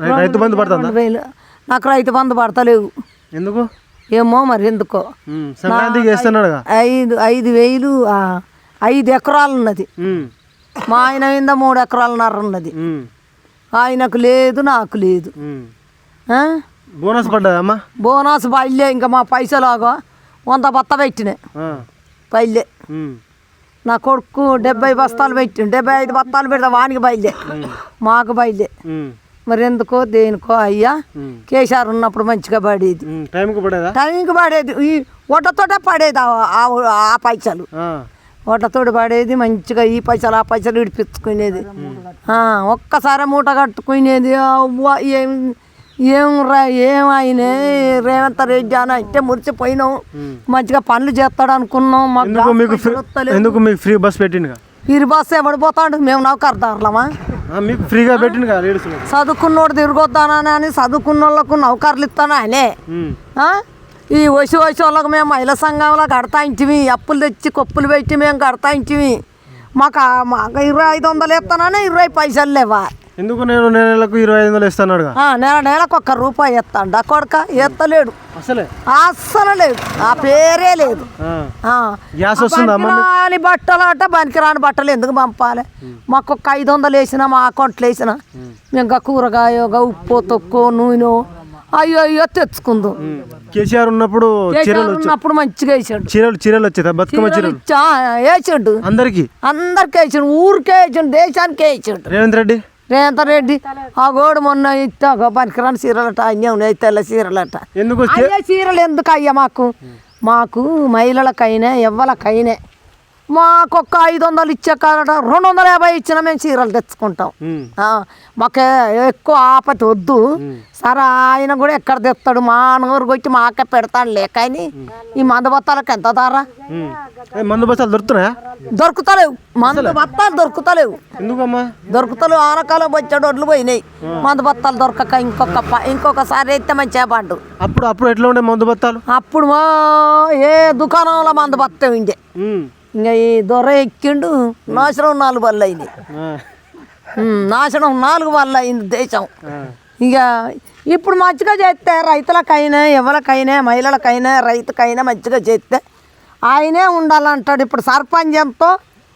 రైతు బంధు పడుతుందా? వేలు. నాకు రైతు బంధు పడతలేవు. ఎందుకు? ఏమో మరి ఎందుకో. సంక్రాంతికి ఐదు ఐదు వేలు ఐదు ఎకరాలు ఉన్నది. మా ఆయన మీద మూడు ఎకరాలన్నర ఉన్నది. ఆయనకు లేదు నాకు లేదు? బోనస్ పడ్డదమ్మా బోనస్ బయలే ఇంకా మా పైసలాగా వంద బత్త పెట్టిన. బయలే నా కొడుకు డెబ్బై బస్తాలు పెట్టిన డెబ్బై ఐదు బస్తాలు పెడతా వానికి బయలే మాకు బయలే ఉమ్, మరి ఎందుకో దేనికో అయ్యా. కేసీఆర్ ఉన్నప్పుడు మంచిగా పడేది. టైంకి పడేదా? టైంకి పడేది. ఈ ఒడ్డతోటే పడేది ఆ- పైసలు. ఒడ్డతోటి పడేది మంచిగా ఈ పైసలు ఆ పైసలు ఇడిపించుకునేది. ఆ, ఒక్కసారి మూట కట్టుకునేది. ఏం ఏం రా ఏమైనా రేవంత్ రెడ్డి అని అంటే మురిసిపోయినాం. మంచిగా పనులు చేస్తాడు అనుకున్నాం మాకు ఎందుకు మీకు ఫ్రీ. ఎందుకు మీకు ఫ్రీ బస్ బస్సు ఎవడిపోతాడు మేము నౌకర్దారులమా? మీకు ఫ్రీగా పెట్టిండుగా లేడీస్ చదువుకున్నోడు తిరగొద్దానని అని చదువుకున్న వాళ్ళకు నౌకర్లు ఇస్తాను ఆయనే? ఈ వసి వసి వాళ్ళకు మేము మహిళా సంఘంలో కడతా ఇంటివి అప్పులు తెచ్చి కొప్పులు పెట్టి మేము కడతా ఇంటివి మాకు మాకు ఇరవై ఐదు వందలు ఇస్తానని ఇరవై పైసలు లేవా? ఎందుకు నేను నెలకు ఇరవై ఐదు వందలు ఇస్తున్నాడుగా ఆ, నెల నెలకు ఒక్క రూపాయి ఎత్తాడు ఆ కొడక ఎత్తలేడు. అసలే? అస్సలు లేదు. ఆ పేరే లేదు. గ్యాస్? రాని బట్టలు అట రాని బట్టలు ఎందుకు పంపాలి? మాకు ఒక ఐదు వందలు వేసిన మా అకౌంట్లో వేసిన ఇంకా కూరగాయ ఉప్పు తొక్కు నూనె అయ్యో అయ్యో తెచ్చుకుందాం. కేసీఆర్ ఉన్నప్పుడు చీరలు ఉన్నప్పుడు మంచిగా వేసాడు. చీరలు చీరలు వచ్చేదా? బతుకమ్మ చీరలు వేసాడు. అందరికి? అందరికి వేసాడు ఊరికే వేసాడు దేశానికి వేసాడు. రేవంత్ రెడ్డి? రేవంత్ రెడ్డి ఆ గోడు మొన్న ఇస్తా పనికిరాని చీరలట అన్నీ ఉన్నాయి తెల్ల చీరలట. ఎందుకు అయ్యా చీరలు ఎందుకు అయ్యా మాకు? మాకు మహిళలకైనా ఎవ్వలకైనా మాకు ఒక్క ఐదు వందలు ఇచ్చే కాడ రెండు వందల యాభై ఇచ్చినా మేము చీరలు తెచ్చుకుంటాం. మాకు ఎక్కువ ఆపతి వద్దు. సరే ఆయన కూడా ఎక్కడ తెస్తాడు? మా నూరు కొట్టి మాకే పెడతాడు లే కానీ ఈ మందు బత్తాలకు ఎంత ధర? మందు బస్తాలు దొరుకుతున్నాయా? దొరుకుతలేవు. మందు బత్తాలు దొరుకుతలేవు. ఎందుకమ్మా? దొరుకుతలేవు ఆనకాలం వచ్చాడు ఒడ్లు పోయినాయి. మందు బత్తాలు దొరకక ఇంకొక ఇంకొకసారి అయితే మంచిగా పండు. అప్పుడు అప్పుడు ఎట్లా ఉండే మందు బత్తాలు? అప్పుడు మా ఏ దుకాణంలో మందు బత్త ఉండే. ఉమ్, ఇంకా ఈ దొర ఎక్కిండు నాశనం నాలుగు వల్ల అయింది. నాశనం నాలుగు వల్ల అయింది దేశం. ఇక ఇప్పుడు మంచిగా చేస్తే రైతులకైనా ఎవరికైనా మహిళలకైనా రైతుకైనా మంచిగా చేస్తే ఆయనే ఉండాలంటాడు ఇప్పుడు సర్పంచ్ ఎంతో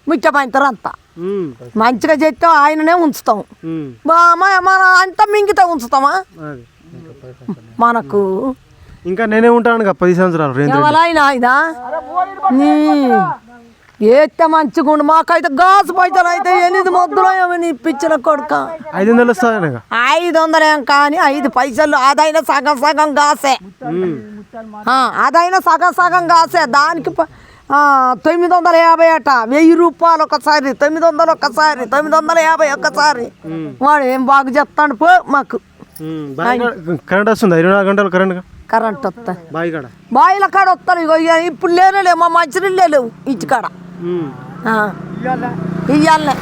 ముఖ్యమంత్రి అంతా మంచిగా చేస్తే ఆయననే ఉంచుతాం. మన అంత మింగితే ఉంచుతామా. మనకు. ఇంకా నేనే ఉంటాను పది సంవత్సరాలు ఎవరైనా ఆయన? ఏస్తే మంచిగా ఉండు. మాకైతే గాజు పైసలు అయితే ఎనిమిది ముద్దులో ఏమని ఇప్పించిన కొడుక. ఐదు వందలు వస్తాయనగా ఐదు వందలు ఏం కానీ ఐదు పైసలు. అదైనా సగం సగం గాసే అదైనా సగం సగం కాసే. దానికి తొమ్మిది వందల యాభై అట. వెయ్యి రూపాయలు ఒకసారి. తొమ్మిది వందలు ఒకసారి. తొమ్మిది వందల యాభై ఒకసారి. వాడు ఏం బాగు చెప్తాడు పో మాకు. కరెంట్ వస్తుందా? ఇరవై నాలుగు గంటలు కరెంట్ కరెంట్ వస్తా బావి కాడ. బాయిల కాడ వస్తారు ఇగో ఇప్పుడు లేనే మా మంచినీళ్ళే లేవు. ఇంటి ఇయ్యాలనే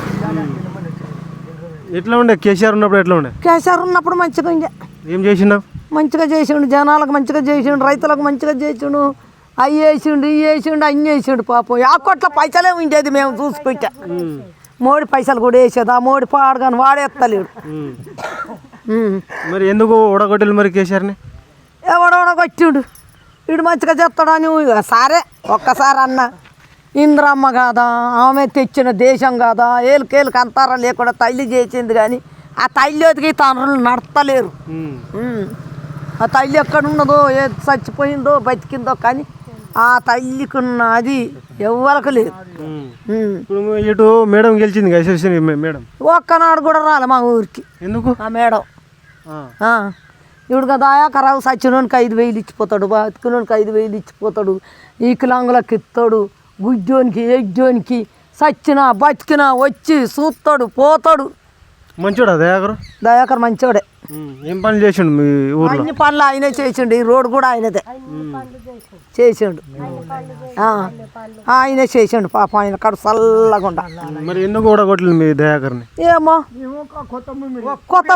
ఎట్లా ఉండే? కేసీఆర్ ఉన్నప్పుడు ఎట్లా ఉండే? కేసీఆర్ ఉన్నప్పుడు మంచిగా ఉండే. ఏం చేసిండు? మంచిగా చేసిండు జనాలకు మంచిగా చేసిండు రైతులకు మంచిగా చేసిండు అవి వేసిండు ఇవి వేసిండు అన్ని వేసిండు పాపం. ఆ కొట్ల పైసలే ఉండేది మేము చూసుకుంటా. మోడి పైసలు కూడా వేసేది? ఆ మోడి పాడగాని వాడేస్తలేడు. మరి ఎందుకు ఓడగొట్టలు మరి కేసీఆర్ని? ఎవడెవడ కొట్టిండు వీడు మంచిగా చెప్తాడని ఇక సరే ఒక్కసారి అన్న. ఇంద్రమ్మ కాదా ఆమె తెచ్చిన దేశం కాదా ఏలుకేలుకు అంతారా లేకుండా తల్లి చేసింది కానీ ఆ తల్లి ఎదిగి తండ్రులు నడతలేరు. ఆ తల్లి ఎక్కడ ఉన్నదో ఏ చచ్చిపోయిందో బతికిందో కానీ ఆ తల్లికి ఉన్న అది ఎవ్వరికి లేదు ఇటు మేడం గెలిచింది మేడం. ఒక్కనాడు కూడా రాలే మా ఊరికి. ఎందుకు? ఆ మేడం. ఇప్పుడు కదా దయాకరావు సచ్చినోనికి ఐదు వేలు ఇచ్చిపోతాడు బతికినోనికి ఐదు వేలు ఇచ్చిపోతాడు ఈకలాంగులకు ఇస్తాడు గుజ్జోనికి ఎజ్జోనికి సచ్చినా బతికినా వచ్చి చూస్తాడు పోతాడు. మంచోడా దయాకరు? దయాకర్ మంచోడే. ఏం పనులు చేసిండు మీ ఊర్లో? అన్ని పనులు ఆయనే చేసిండు ఈ రోడ్డు కూడా ఆయనదే. చేసిండు. ఆయనే చేసిండు పాప ఆయన కడు చల్లకుండా మరి ఎందుకు ఓడగొట్టలేదు మీ దయాకర్ని? ఏమో? కొత్త.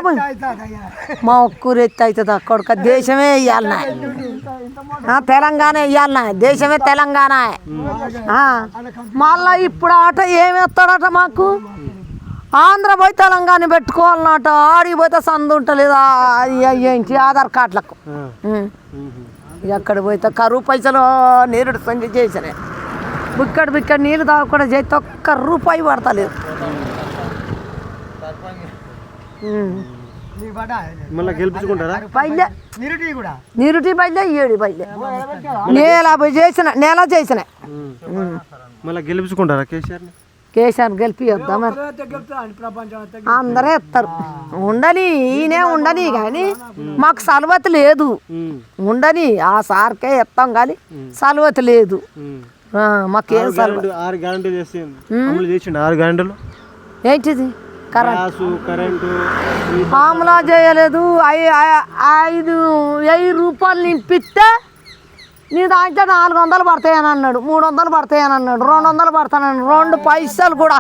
మా ఒక్కూరు ఎత్తి అవుతుంది అక్కడ దేశమే ఇవ్వాలనా తెలంగాణ ఇవ్వాలనా దేశమే తెలంగాణ. మళ్ళా ఇప్పుడు ఆట ఏమి ఎత్తాడట మాకు? ఆంధ్ర పోయి తెలంగాణ పెట్టుకోవాలన్నట ఆడికి పోతే సందు ఉంటలేదా? ఏంటి ఆధార్ కార్డులకు. ఎక్కడ పోతే కరువు పైసలు నీరుడు సంచి చేసిన బిక్కడు బిక్కడు నీళ్ళు తాగకుండా చేస్తే ఒక్క రూపాయి పడతలేదు. నీరుటి బయలే ఏడు బయలే నేల పోయి చేసిన నేల చేసిన. మళ్ళీ గెలిపించుకుంటారా కేసీఆర్ని? కేసీఆర్ గెలిపియొద్దా మరి అందరూ ఎత్తారు. ఉండని ఈయనే ఉండని కానీ మాకు సలవతి లేదు. ఉండని ఆ సార్కే ఎత్తాం కానీ సలవతి లేదు. మాకేం ఆరు ఆరు గ్యారెంటీలు. ఏంటిది? ఆమ్లా చేయలేదు. ఐదు వెయ్యి రూపాయలు నింపిస్తే నీ దాంట్లో నాలుగు వందలు పడతాయని అన్నాడు మూడు వందలు పడతాయని అన్నాడు రెండు వందలు పడతానన్నాడు రెండు పైసలు కూడా.